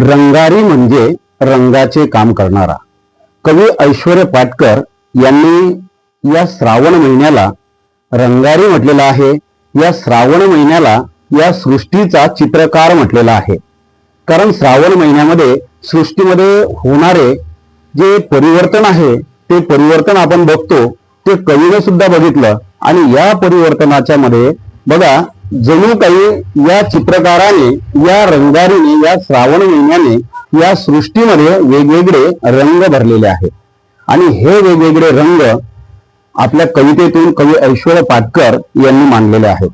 रंगारी म्हणजे रंगाचे काम करणारा. कवी ऐश्वर्य पाटकर यांनी या श्रावण महिन्याला रंगारी म्हटलेला आहे. या श्रावण महिन्याला या सृष्टीचा चित्रकार म्हटलेला आहे. कारण श्रावण महिन्यामध्ये सृष्टीमध्ये होणारे जे परिवर्तन आहे ते परिवर्तन आपण बघतो ते कवीनं सुद्धा बघितलं आणि या परिवर्तनाच्या मध्ये बघा जणू काही या चित्रकाराने या रंगारीने या श्रावण महिन्याने या सृष्टीमध्ये वेगवेगळे रंग भरलेले आहेत. आणि हे वेगवेगळे रंग आपल्या कवितेतून कवी ऐश्वर्य पाटकर यांनी मांडलेले आहेत.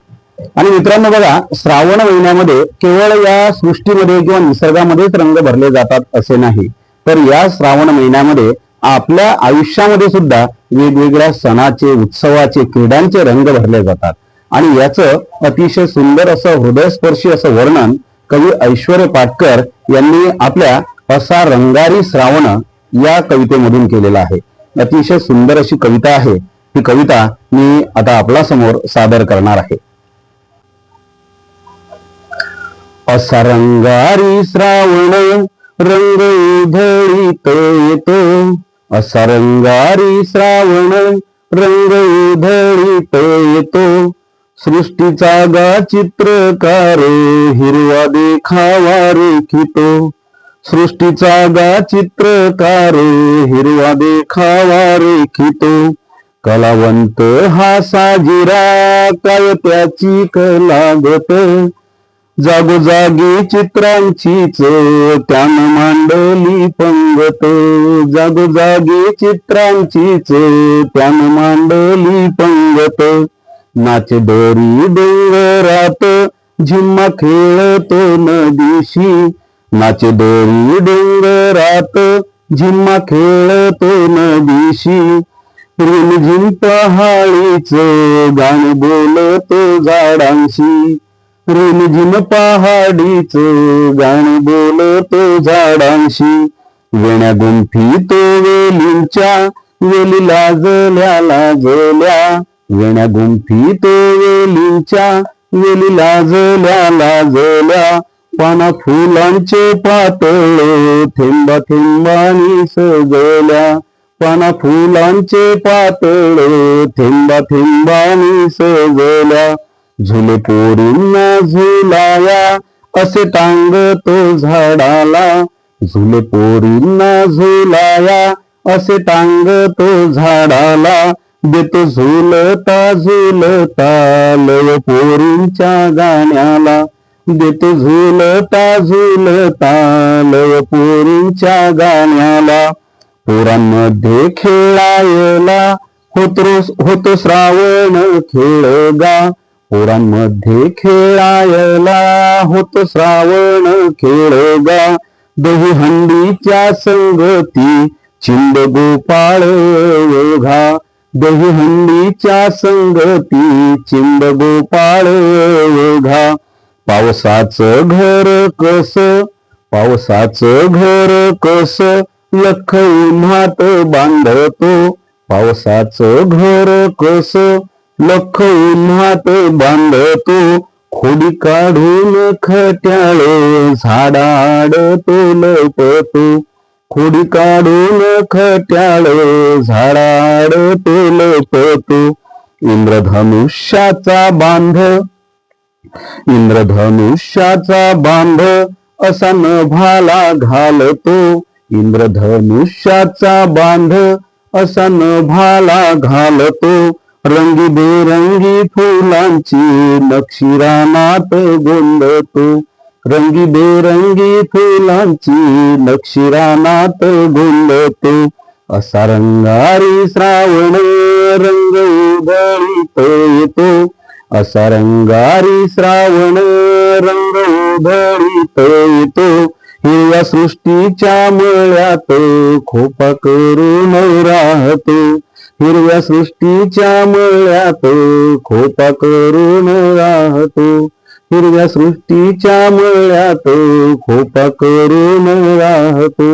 आणि मित्रांनो बघा श्रावण महिन्यामध्ये केवळ या सृष्टीमध्ये किंवा निसर्गामध्येच रंग भरले जातात असे नाही. तर या श्रावण महिन्यामध्ये आपल्या आयुष्यामध्ये सुद्धा वेगवेगळ्या सणाचे उत्सवाचे क्रीडांचे रंग भरले जातात. आणि याचं अतिशय सुंदर असं हृदयस्पर्शी असं वर्णन कवी ऐश्वर्य पाटकर यांनी आपल्या असा रंगारी श्रावण या कवितेमधून केलेला आहे. अतिशय सुंदर अशी कविता आहे. ही कविता मी आता आपला समोर सादर करणार आहे. असा रंगारी श्रावण रंग उधळीत येतो. असा रंगारी श्रावण रंग उधळीत येतो. सृष्टीचा गा चित्रकार हिरवा देखावा रेखितो. सृष्टीचा गा चित्रकार हिरवा देखावा रेखितो. कलावंत हा साजिरा काय त्याची कलागत जागोजागी चित्रांचीच त्यानं मांडली पंगत. जागोजागी चित्रांचीच त्यानं मांडली पंगत. नाच डोरी डोंगरात झिम्मा खेळतो नदीशी. नाच डोरी डोंगरात झिम्मा खेळतो नदीशी. रिमझिम पहाडीच गाण बोलतो झाडांशी. रिमझिम पहाडीच गाण बोलतो झाडांशी. वेण्या गुंफी तो वेलींच्या वेली लाजल्या लाजल्या. वेण्यागुंफी तो वेलींच्या वेली लाजल्या लाजल्या पाना फुलांचे पातळे थेंबा थेंबानी सजल्या. पाना फुलांचे पातळे थेंबा थेंबानी सजल्या. झुले पोरींना झुलाया असे टांगतो झाडाला. झुले पोरींना झुलाया असे टांगतो झाडाला. देतो झुलता झुलता लय पोरींच्या गाण्याला. देतो झुलता झुलता लय पोरींच्या गाण्याला. पोरांमध्ये खेळायला होतो होतो श्रावण खेळगा. पोरांमध्ये खेळायला होतो श्रावण खेळगा. दही हंडीच्या संगती चिंब गोपाळ ओघा दही हंडीच्या संगती चिंब गोपाळ ओघा. पावसाचं घर कस पावसाचं घर कस लख उन्हात बांधतो. पावसाचं घर कस लख उन्हात बांधतो. खोडी काढून खट्याळे झाडाड तो लपतो. खोडी काढून खट्याळ झाडाड तो पळतो इंद्रधनुष्याचा बांध इंद्रधनुष्याचा बांध असा नभाला घालतो. इंद्रधनुष्याचा बांध असा नभाला घालतो. रंगीबेरंगी फुलांची नक्षीरानात गोंधतो रंगीबेरंगी फुलांची नक्षीरानात गुंडते असा रंगारी श्रावण रंग उधळीत येतो. असा रंगारी श्रावण रंग उधळीत येतो. हे या सृष्टीच्या मळ्यात खोपा करून राहतो. हिरव्या सृष्टीच्या मळ्यात खोपा करून राहतो. हिरव्या सृष्टीच्या मळ्यात खोपा करून राहतो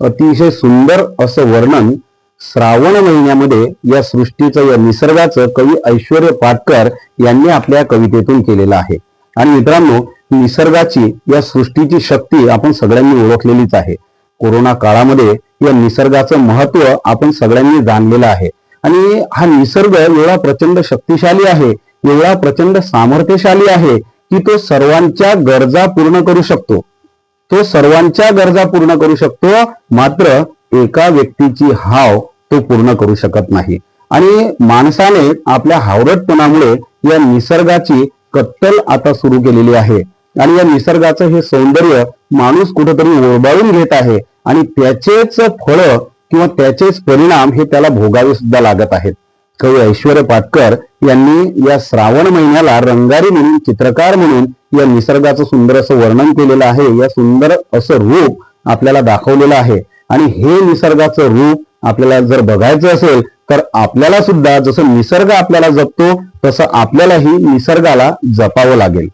अतिशय सुंदर असं वर्णन श्रावण महिन्यामध्ये या सृष्टीचं या निसर्गाचं कवी ऐश्वर्य पाटकर यांनी आपल्या कवितेतून केलेलं आहे. आणि मित्रांनो निसर्गाची या सृष्टीची शक्ती आपण सगळ्यांनी ओळखलेलीच आहे. कोरोना काळामध्ये या निसर्गाचं महत्त्व आपण सगळ्यांनी जाणलेलं आहे. आणि हा निसर्ग एवढा प्रचंड शक्तिशाली आहे एवढा प्रचंड सामर्थ्यशाली आहे की तो सर्वांच्या गरजा पूर्ण करू शकतो. तो सर्वांच्या गरजा पूर्ण करू शकतो मात्र एका व्यक्तीची हाव तो पूर्ण करू शकत नाही. आणि माणसाने आपल्या हावरटपणामुळे या निसर्गाची कत्तल आता सुरू केलेली आहे. आणि या निसर्गाचं हे सौंदर्य माणूस कुठेतरी ओरबाळून घेत आहे आणि त्याचेच फळ किंवा त्याचेच परिणाम हे त्याला भोगावे सुद्धा लागत आहेत. कवी ऐश्वर्य पाटकर यांनी या श्रावण महिन्याला रंगारी म्हणून चित्रकार म्हणून या निसर्गाचं सुंदर असं वर्णन केलेलं आहे. या सुंदर असं रूप आपल्याला दाखवलेलं आहे. आणि हे निसर्गाचं रूप आपल्याला जर बघायचं असेल तर आपल्याला सुद्धा जसं निसर्ग आपल्याला जपतो तसं आपल्यालाही निसर्गाला जपावं लागेल.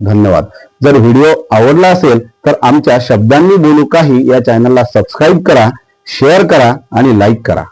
धन्यवाद. जर व्हिडिओ आवडला असेल तर आमच्या शब्दांनी बोलू काही. या चॅनलला सबस्क्राईब करा शेअर करा आणि लाईक करा.